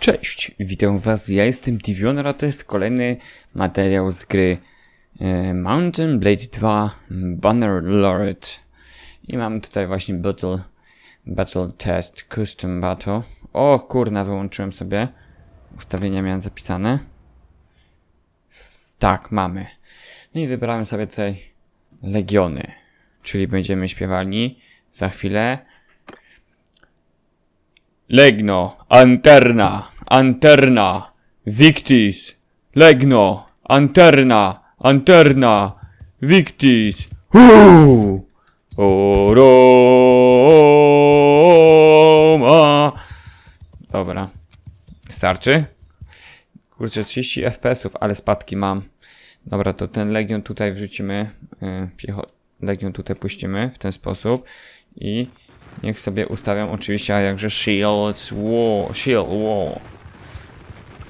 Cześć, witam was, ja jestem Divion, a to jest kolejny materiał z gry e, Mountain Blade 2 Banner Lord. I mamy tutaj właśnie Battle, battle Test Custom Battle. O kurna, wyłączyłem sobie. Ustawienia miałem zapisane. Tak, mamy. No i wybrałem sobie tutaj Legiony, czyli będziemy śpiewali za chwilę Legno, Anterna, Anterna, Victis, Legno, Anterna, Anterna, Victis, Huu! O Roma. Dobra. Starczy? Kurczę, 30 FPS-ów, ale spadki mam. Dobra, to ten Legion tutaj wrzucimy. Yy, piecho- Legion tutaj puścimy w ten sposób. I Niech sobie ustawiam oczywiście, a jakże Shields War, Shield War.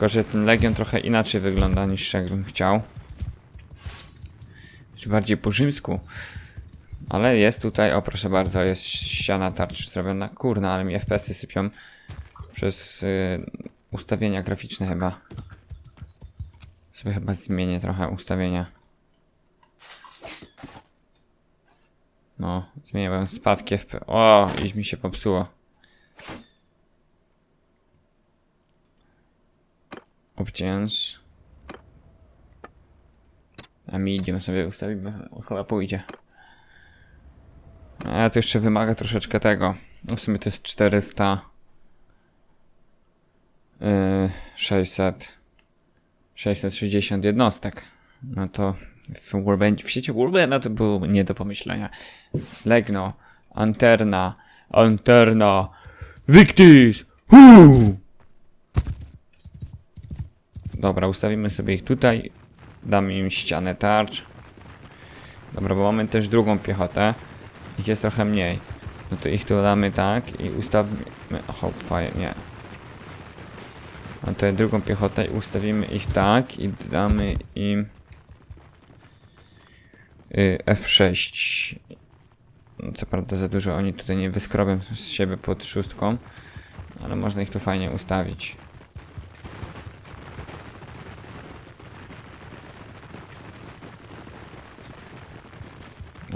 Tylko, że ten Legion trochę inaczej wygląda niż jakbym chciał. Czy bardziej po rzymsku. Ale jest tutaj, o proszę bardzo, jest ściana tarcz zrobiona. Kurna, ale mi FPS-y sypią przez y, ustawienia graficzne chyba. Sobie chyba zmienię trochę ustawienia. No, zmieniłem spadki FP. O, iż mi się popsuło. Options. A medium sobie ustawimy, chyba pójdzie. A to jeszcze wymaga troszeczkę tego. W sumie to jest 400. Yy, 600. 660 jednostek. No to w, w sieci Warbanda to było nie do pomyślenia. Legno, Anterna, Anterna, Victis! Huu! Dobra, ustawimy sobie ich tutaj. Damy im ścianę tarcz. Dobra, bo mamy też drugą piechotę. Ich jest trochę mniej. No to ich tu damy tak i ustawimy... Hold fire, nie. A to drugą piechotę i ustawimy ich tak i damy im... y, F6. No, Co prawda za dużo oni tutaj nie wyskrobią z siebie pod szóstką, ale można ich tu fajnie ustawić.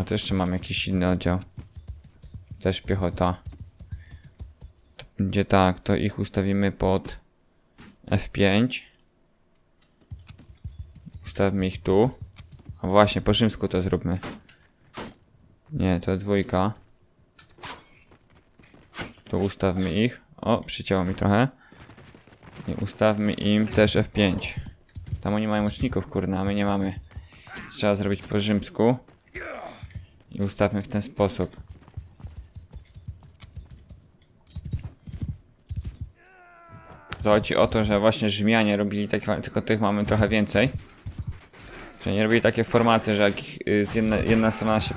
A to jeszcze mam jakiś inny oddział. Też piechota. To będzie tak, to ich ustawimy pod F5. Ustawmy ich tu. A właśnie, po rzymsku to zróbmy. Nie, to dwójka. Tu ustawmy ich. O, przycięło mi trochę. I ustawmy im też F5. Tam oni mają łuczników, kurna, a my nie mamy. Trzeba zrobić po rzymsku. I ustawmy w ten sposób. To chodzi o to, że właśnie Rzymianie robili tak, tylko tych mamy trochę więcej. Że nie robili takie formacje, że jak y, jedna, jedna strona się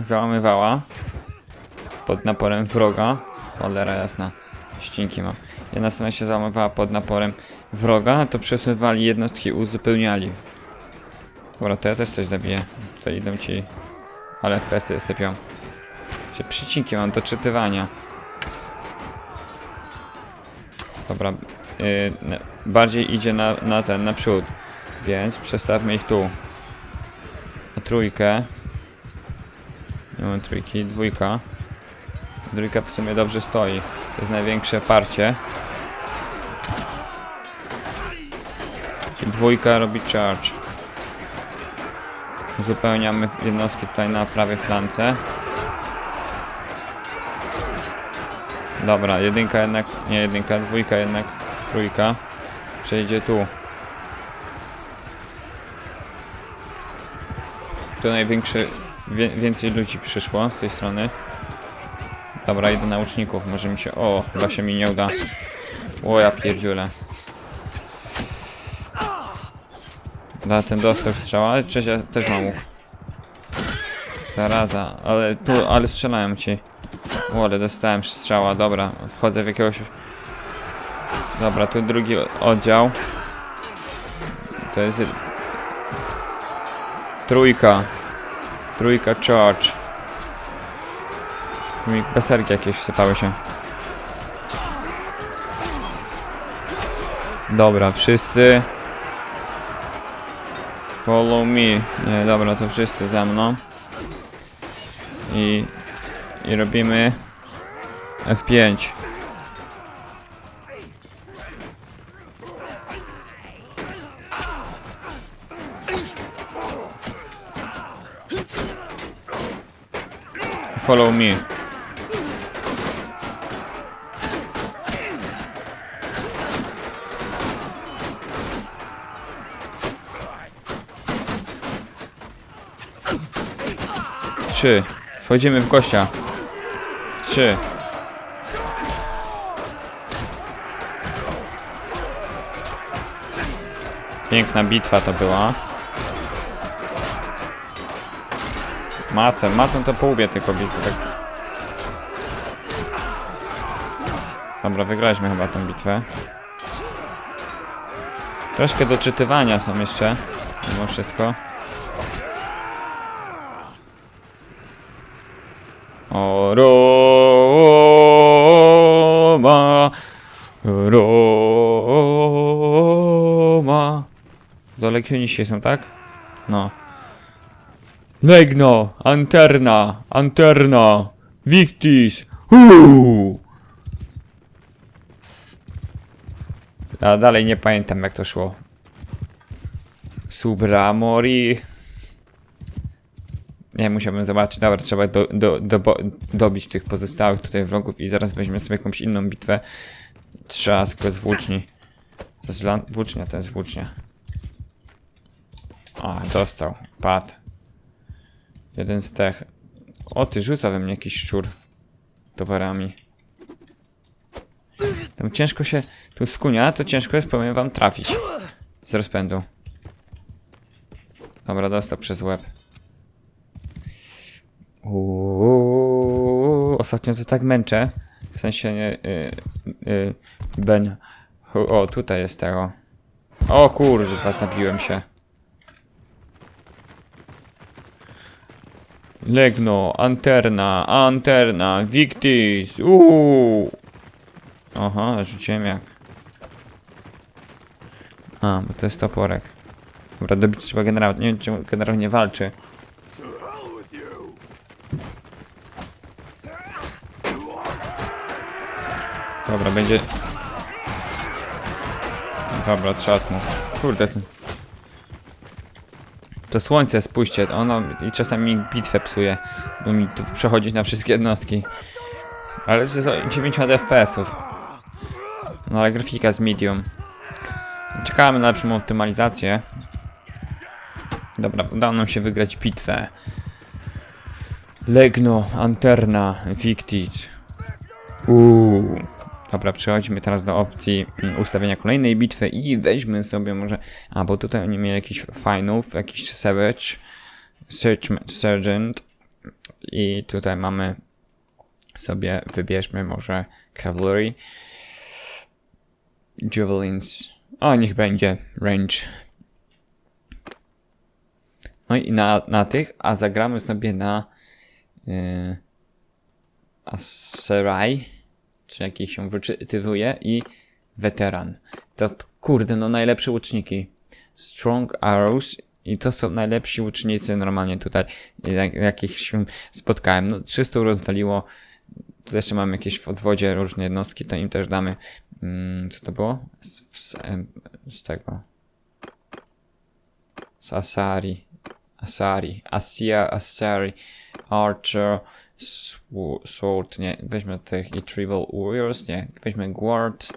załamywała pod naporem wroga. Cholera jasna, ścinki mam. Jedna strona się załamywała pod naporem wroga, to przesuwali jednostki, uzupełniali. Dobra, to ja też coś zabiję. Tutaj idą ci... Ale FPS-y sypią. Czy przycinki mam do czytywania. Dobra, yy, bardziej idzie na, na ten, naprzód. Więc przestawmy ich tu. Na trójkę. Nie mam trójki, dwójka. Dwójka w sumie dobrze stoi. To jest największe parcie. Dwójka robi charge. Uzupełniamy jednostki tutaj na prawej flance. Dobra, jedynka jednak, nie jedynka, dwójka jednak, trójka. Przejdzie tu. Tu największy, wie, więcej ludzi przyszło z tej strony. Dobra, idę na łuczników, może mi się, o, chyba się mi nie uda. O, ja pierdziule. Da, ten dostał strzała, ale też mam łuk. Zaraza, ale tu, ale strzelają ci. O, ale dostałem strzała, dobra, wchodzę w jakiegoś... Dobra, tu drugi oddział. To jest... Trójka. Trójka charge. Tu mi baserki jakieś wsypały się. Dobra, wszyscy. Follow me. Nie, dobra, to wszyscy za mną. I, i robimy F5. Follow me. Trzy. Wchodzimy w gościa. Trzy. Piękna bitwa to była. Macem, macem to po łbie tylko bitwy, tak. Dobra, wygraliśmy chyba tę bitwę. Troszkę doczytywania są jeszcze, mimo wszystko. O Roma, Roma. Do legioniści są, tak? No. Legno, Anterna, Anterna, Victis, Uuu. A dalej nie pamiętam jak to szło. Subramori. Nie, musiałbym zobaczyć. Dobra, trzeba do, do, do, dobić tych pozostałych tutaj wrogów i zaraz weźmiemy sobie jakąś inną bitwę. Trzeba tylko z włóczni. To jest włócznia, to jest włócznia. A, dostał. Padł. Jeden z tych. O, ty rzuca we mnie jakiś szczur. Towarami. Tam ciężko się... Tu skunia, to ciężko jest, powiem wam, trafić. Z rozpędu. Dobra, dostał przez łeb. Uuu, ostatnio to tak męczę. W sensie nie. Y, y, ben. O, tutaj jest tego. O kurwa, zabiłem się. Legno, Anterna, Anterna, Victis, uuu. Aha, rzuciłem jak. A, bo to jest toporek. Dobra, dobić trzeba generał. Nie wiem, generał nie walczy. Dobra, będzie... Dobra, mu. Kurde, ten... To słońce, spójrzcie, ono i czasami mi bitwę psuje, bo mi tu przechodzić na wszystkie jednostki. Ale to jest o 90 FPS-ów. No ale grafika z medium. Czekamy na lepszą optymalizację. Dobra, udało nam się wygrać bitwę. Legno, Anterna, Victis. Uuu. Dobra, przechodzimy teraz do opcji mm, ustawienia kolejnej bitwy i weźmy sobie może... A, bo tutaj oni mieli jakiś fajnów, jakiś Savage, Search, Sergeant i tutaj mamy sobie, wybierzmy może Cavalry, Javelins, o niech będzie Range. No i na, na tych, a zagramy sobie na yy, Aserai czy jakiś się wyczytywuje i weteran. To kurde, no najlepsze łuczniki. Strong Arrows i to są najlepsi łucznicy normalnie tutaj, jak, jakich się spotkałem. No 300 rozwaliło. Tu jeszcze mamy jakieś w odwodzie różne jednostki, to im też damy. Mm, co to było? Z, z, z tego. Z Asari. Asari. Asia, Asari. Archer. Sw- Sword, nie, weźmy tych i Tribal Warriors, nie, weźmy Guard,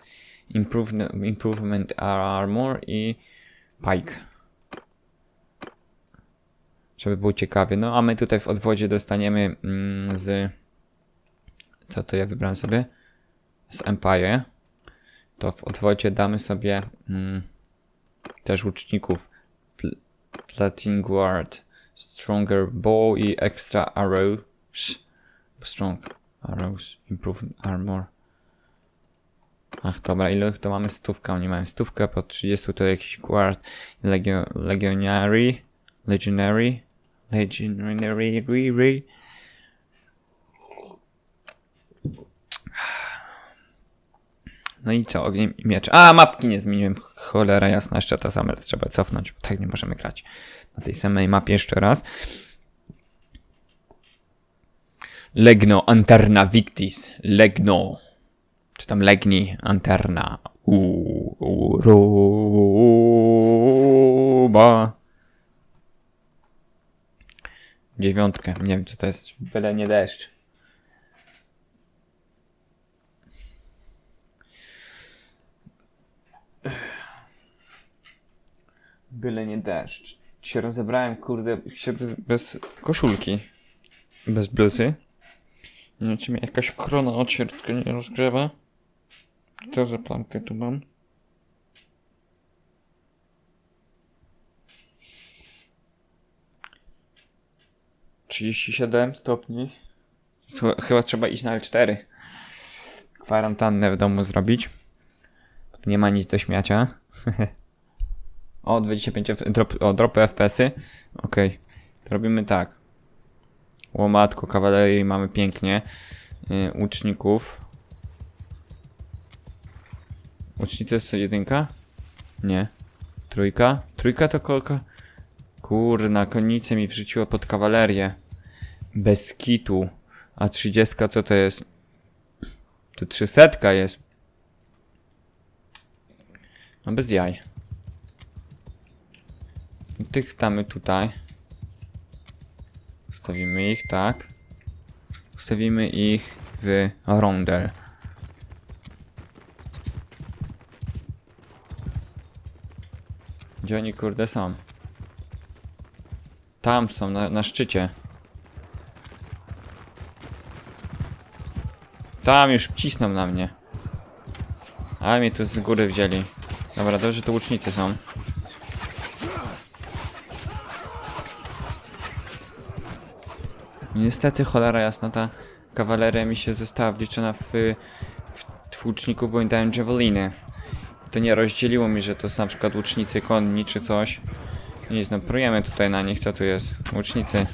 Improvement, Armor i Pike. Żeby było ciekawie. No a my tutaj w odwodzie dostaniemy mm, z... Co to ja wybrałem sobie? Z Empire. To w odwodzie damy sobie mm, też łuczników. Pl Platin Guard, Stronger Bow i Extra Arrow. Strong arrows, improve armor. Ach, dobra, ile to mamy? Stówkę, oni mają stówkę, po 30 to jakiś guard, legio, legionary, legionary, legionary, re, re. No i co, ogniem i miecz. A, mapki nie zmieniłem. Cholera jasna, jeszcze ta sama trzeba cofnąć, bo tak nie możemy grać. Na tej samej mapie jeszcze raz. Legno Anterna Victis. Legno. Czy tam Legni Anterna. Uruba. Dziewiątkę. Nie wiem co to jest. Byle nie deszcz. Byle nie deszcz. Się rozebrałem, kurde, siedzę bez koszulki. Bez bluzy. Nie wiem, mnie jakaś krona środka nie rozgrzewa. Co za plamkę tu mam? Trzydzieści siedem stopni. Chyba trzeba iść na L4. Kwarantannę w domu zrobić. Nie ma nic do śmiacia. O, 25 F- drop, o, dropy FPS-y. Okej. To robimy tak. Łomatko, kawalerii mamy pięknie. Yy, łuczników. Łucznik to jest co, jedynka? Nie. Trójka? Trójka to kolka? Kurna, konnicę mi wrzuciło pod kawalerię. Bez kitu. A trzydziestka co to jest? To trzysetka jest. No bez jaj. Tych damy tutaj. Ustawimy ich, tak. Ustawimy ich w rondel. Gdzie oni kurde są? Tam są, na, na szczycie. Tam już cisną na mnie. Ale mnie tu z góry wzięli. Dobra, dobrze, to łucznicy są. Niestety, cholera jasna, ta kawaleria mi się została wliczona w, w, w łuczników, bo im dałem javeliny. To nie rozdzieliło mi, że to są na przykład łucznicy konni czy coś. Nic, no prujemy tutaj na nich, co tu jest? Łucznicy.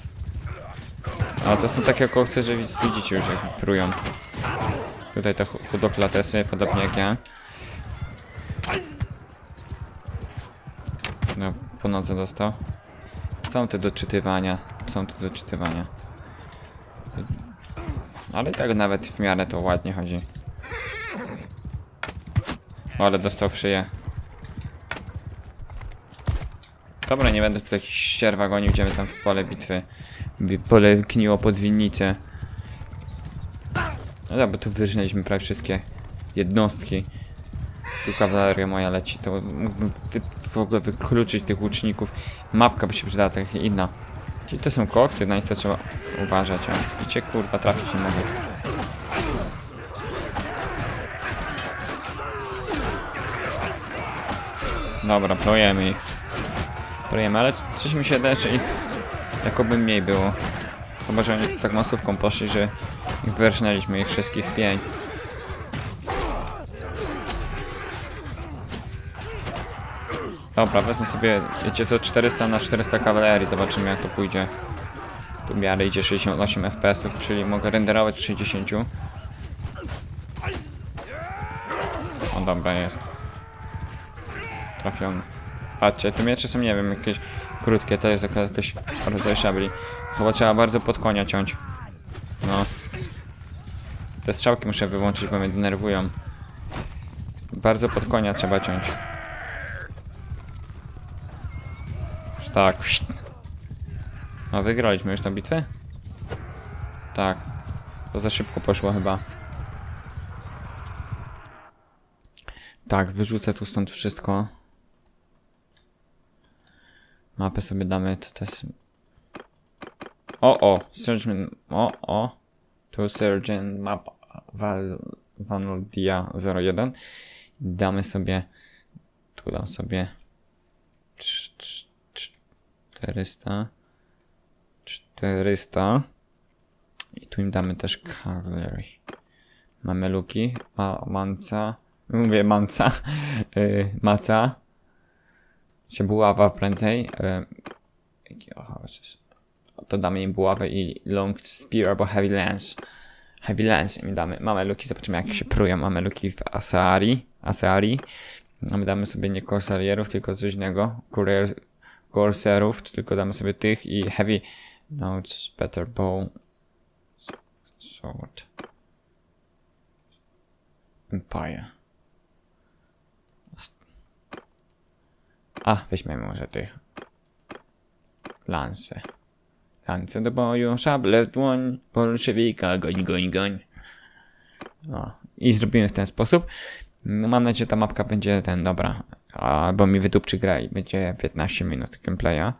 A to są takie kokce, że widz- widzicie już jak prują. Tutaj te chu- chudoklatesy, podobnie jak ja. No, po nodze dostał. Są te doczytywania, są te doczytywania. Ale i tak nawet w miarę to ładnie chodzi. O, ale dostał w szyję. Dobra, nie będę tutaj ścierwa gonił, idziemy tam w pole bitwy. Pole kniło pod winnicę. No dobra, tu wyrżnęliśmy prawie wszystkie jednostki. Tu kawaleria moja leci, to mógłbym w ogóle wykluczyć tych łuczników. Mapka by się przydała, tak inna. Czyli to są koksy, na nich to trzeba uważać, a i cię kurwa trafić nie mogę. Dobra, projemy ich. Projemy, ale coś mi się że ich jakoby mniej było. Chyba, że oni tak masówką poszli, że ich wyrżnęliśmy ich wszystkich w Dobra, wezmę sobie, wiecie to 400 na 400 kawalerii, zobaczymy jak to pójdzie. Tu miarę idzie 68 fps, czyli mogę renderować w 60. O dobra, jest. Trafiony. Patrzcie, te miecze są, nie wiem, jakieś krótkie, to jest jakiś rodzaj szabli. Chyba trzeba bardzo pod konia ciąć. No. Te strzałki muszę wyłączyć, bo mnie denerwują. Bardzo pod konia trzeba ciąć. Tak. No wygraliśmy już tę bitwę? Tak. To za szybko poszło chyba. Tak, wyrzucę tu stąd wszystko. Mapę sobie damy, to też... O, o, Surgeon, o, o. Tu Surgeon Map Val, Vanaldia 01. Damy sobie, tu dam sobie cz- cz- cz- 400 400 i tu im damy też cavalry. Mamy luki, ma, manca, mówię manca, yy, maca, się buława prędzej. Yy, to damy im buławę i long spear albo heavy lance. Heavy Lens mi damy. Mamy luki, zobaczymy jak się prują. Mamy luki w Asari. Asari. A my damy sobie nie Corsairów, tylko coś innego. Corsairów, czy tylko damy sobie tych i Heavy Notes, Better Bow. Sword. Empire. A, weźmiemy może tych. Lance. Lance do boju, szable w dłoń, bolszewika, goń, goń, goń. No. I zrobimy w ten sposób. No, mam nadzieję, że ta mapka będzie ten, dobra. Albo mi wydupczy gra i będzie 15 minut gameplaya.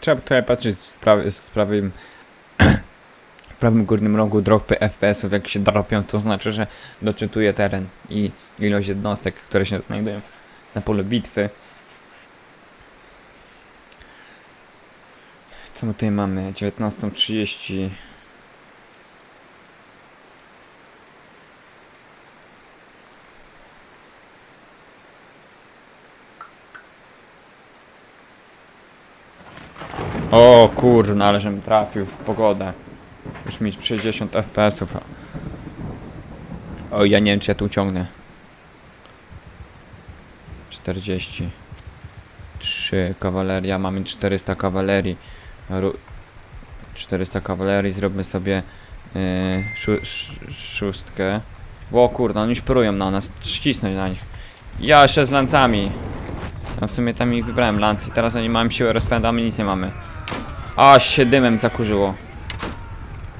Trzeba tutaj patrzeć z, prawy, z prawym w prawym górnym rogu dropy FPS-ów, jak się dropią, to znaczy, że doczytuje teren i ilość jednostek, które się znajdują na polu bitwy. Co my tutaj mamy? 19.30 O kurna, ale żebym trafił w pogodę. Już mieć 60 FPS-ów. O, ja nie wiem, czy ja tu ciągnę. 40. 3 kawaleria, mamy 400 kawalerii. Ru 400 kawalerii, zróbmy sobie yy, szó sz szóstkę. O kurde, oni już prują na nas, ścisnąć na nich. Ja jeszcze z lancami. No w sumie tam ich wybrałem lancy, teraz oni mają siłę rozpędu, a my nic nie mamy. A się dymem zakurzyło.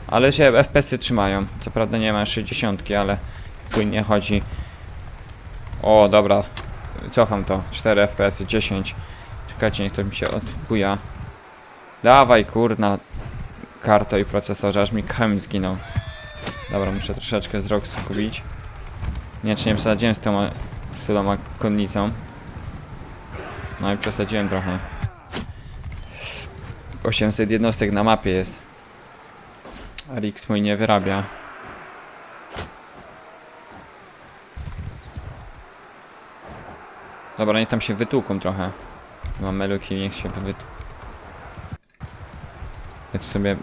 Ale się FPS-y trzymają. Co prawda nie ma 60, ale płynnie chodzi. O, dobra. Cofam to. 4 FPS-y, 10. Czekajcie, niech to mi się odbuja. Dawaj, kurna. Karto i procesorze, aż mi chem zginął. Dobra, muszę troszeczkę wzrok skupić. Nie, czy nie przesadziłem z tą, z tą konnicą. No i przesadziłem trochę. 800 jednostek na mapie jest. A Rix mój nie wyrabia. Dobra, niech tam się wytłuką trochę. Mamy luki, niech się wyt... Tu sobie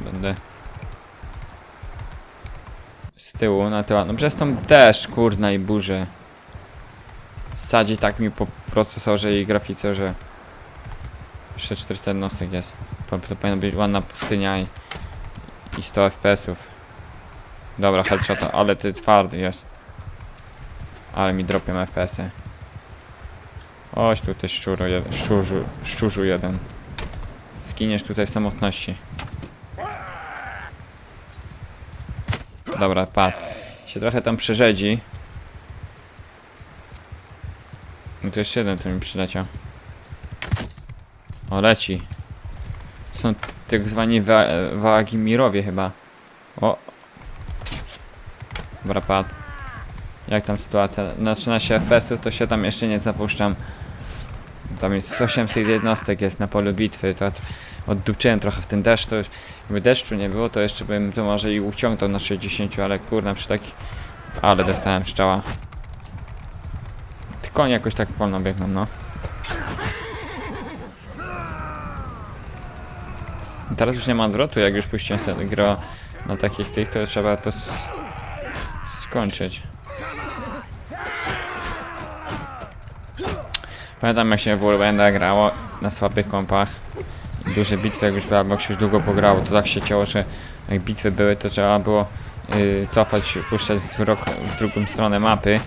będę z tyłu na tył. No przez tą deszcz, kurna i burzę. Sadzi tak mi po procesorze i grafice, że jeszcze 400 jednostek jest. To, powinna być ładna pustynia i, i 100 FPS-ów. Dobra, headshot, ale ty twardy jest. Ale mi dropią FPS-y. Oś tutaj szczuro jeden, szczurzu, szczurzu jeden. Skiniesz tutaj w samotności. Dobra, pa. Się trochę tam przerzedzi. No to jeszcze jeden tu mi przyleciał. O, leci. Są tak zwani wa Wagimirowie chyba. O. Dobra, pad. Jak tam sytuacja? Na 13 FPS-ów to się tam jeszcze nie zapuszczam. Tam jest 800 jednostek jest na polu bitwy, to oddupczyłem trochę w ten deszcz, to już, gdyby deszczu nie było, to jeszcze bym to może i uciągnął na 60, ale kurna przy taki... Ale dostałem strzała. Tylko oni jakoś tak wolno biegną, no. Teraz już nie ma odwrotu, jak już puściłem sobie grę na takich tych, to trzeba to skończyć. Pamiętam jak się w Warbanda grało na słabych kompach. Duże bitwy, jak już była, jak się już długo pograło, to tak się ciało, że jak bitwy były, to trzeba było yy, cofać, puszczać wzrok w drugą stronę mapy,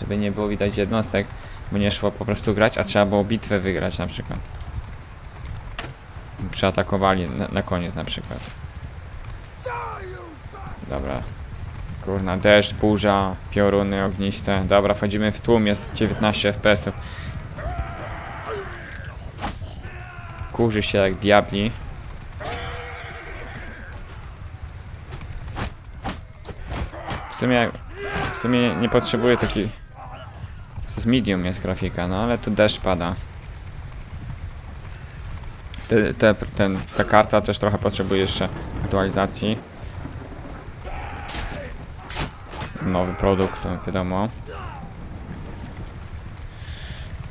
żeby nie było widać jednostek, bo nie szło po prostu grać, a trzeba było bitwę wygrać na przykład przeatakowali na, na koniec na przykład. Dobra. Kurna, deszcz, burza, pioruny ogniste. Dobra, wchodzimy w tłum, jest 19 FPS-ów. Kurzy się jak diabli. W sumie, w sumie nie, potrzebuję takiej... To jest medium jest grafika, no ale tu deszcz pada. Te, te, ten, ta karta też trochę potrzebuje jeszcze aktualizacji. nowy produkt, to wiadomo.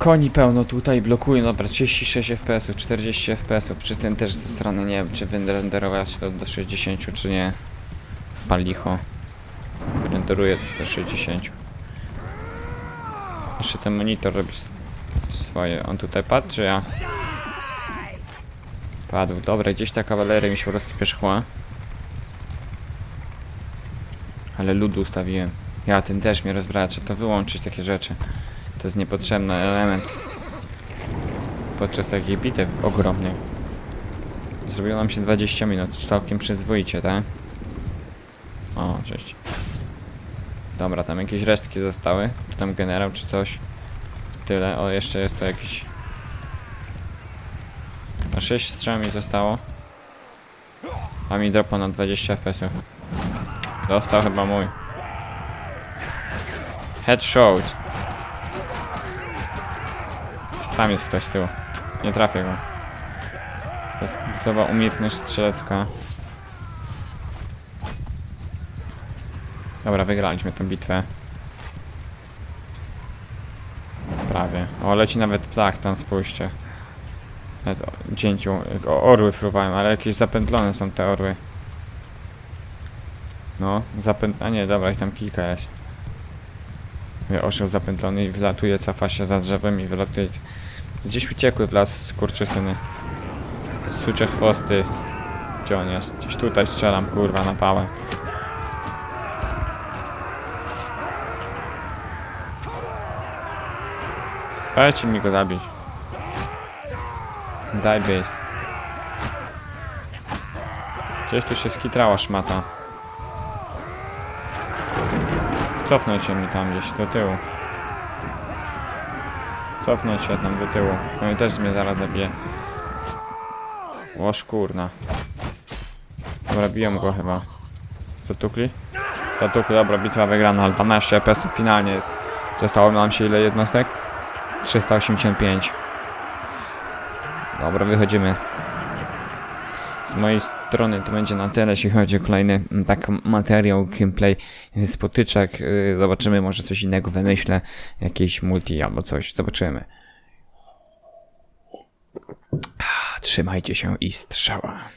Koni pełno tutaj, blokują, dobra, 36 fps, 40 fps, przy tym też ze strony nie wiem, czy wyrenderować to do 60, czy nie. Palicho. Renderuje do 60. Jeszcze ten monitor robi swoje. On tutaj padł, czy ja? Padł, dobra, gdzieś ta kawaleria mi się po prostu pierzchła. Ale ludu ustawiłem. Ja, ten też mnie rozbraja, trzeba to wyłączyć, takie rzeczy. To jest niepotrzebny element podczas takiej bitew ogromnej. Zrobiło nam się 20 minut, całkiem przyzwoicie, tak? O, cześć. Dobra, tam jakieś resztki zostały. Czy tam generał, czy coś. W tyle. O, jeszcze jest to jakiś... A 6 strzał mi zostało. A mi dropa na 20 fps. Dostał chyba mój. Headshot. Tam jest ktoś z tyłu. Nie trafię go. To jest chyba umiejętność strzelecka. Dobra, wygraliśmy tę bitwę. Prawie. O, leci nawet ptak tam, spójrzcie. Nawet o, dzięciu. O, orły fruwają, ale jakieś zapętlone są te orły. No, zapęt... A nie, dobra, ich tam kilka jest. Orzeł zapętlony i wylatuje, cofa się za drzewem i wylatuje. Gdzieś uciekły w las skurczysyny. Sucze chwosty. Gdzie on jest? Gdzieś tutaj strzelam, kurwa, na pałę. Dajcie mi go zabić. Daj base. Gdzieś tu się skitrała szmata. Cofnąć się mi tam gdzieś do tyłu. Cofnąć się tam do tyłu. No i też mnie zaraz zabije. Łoż kurna. Dobra, biją go chyba. Zatukli? Zatukli, dobra, bitwa wygrana, ale 12 FPS finalnie jest. Zostało nam się ile jednostek? 385. Dobra, wychodzimy. Z mojej strony to będzie na tyle, jeśli chodzi o kolejny mm, tak materiał, gameplay z potyczek. Yy, Zobaczymy, może coś innego wymyślę, jakieś multi albo coś. Zobaczymy. Trzymajcie się i strzała.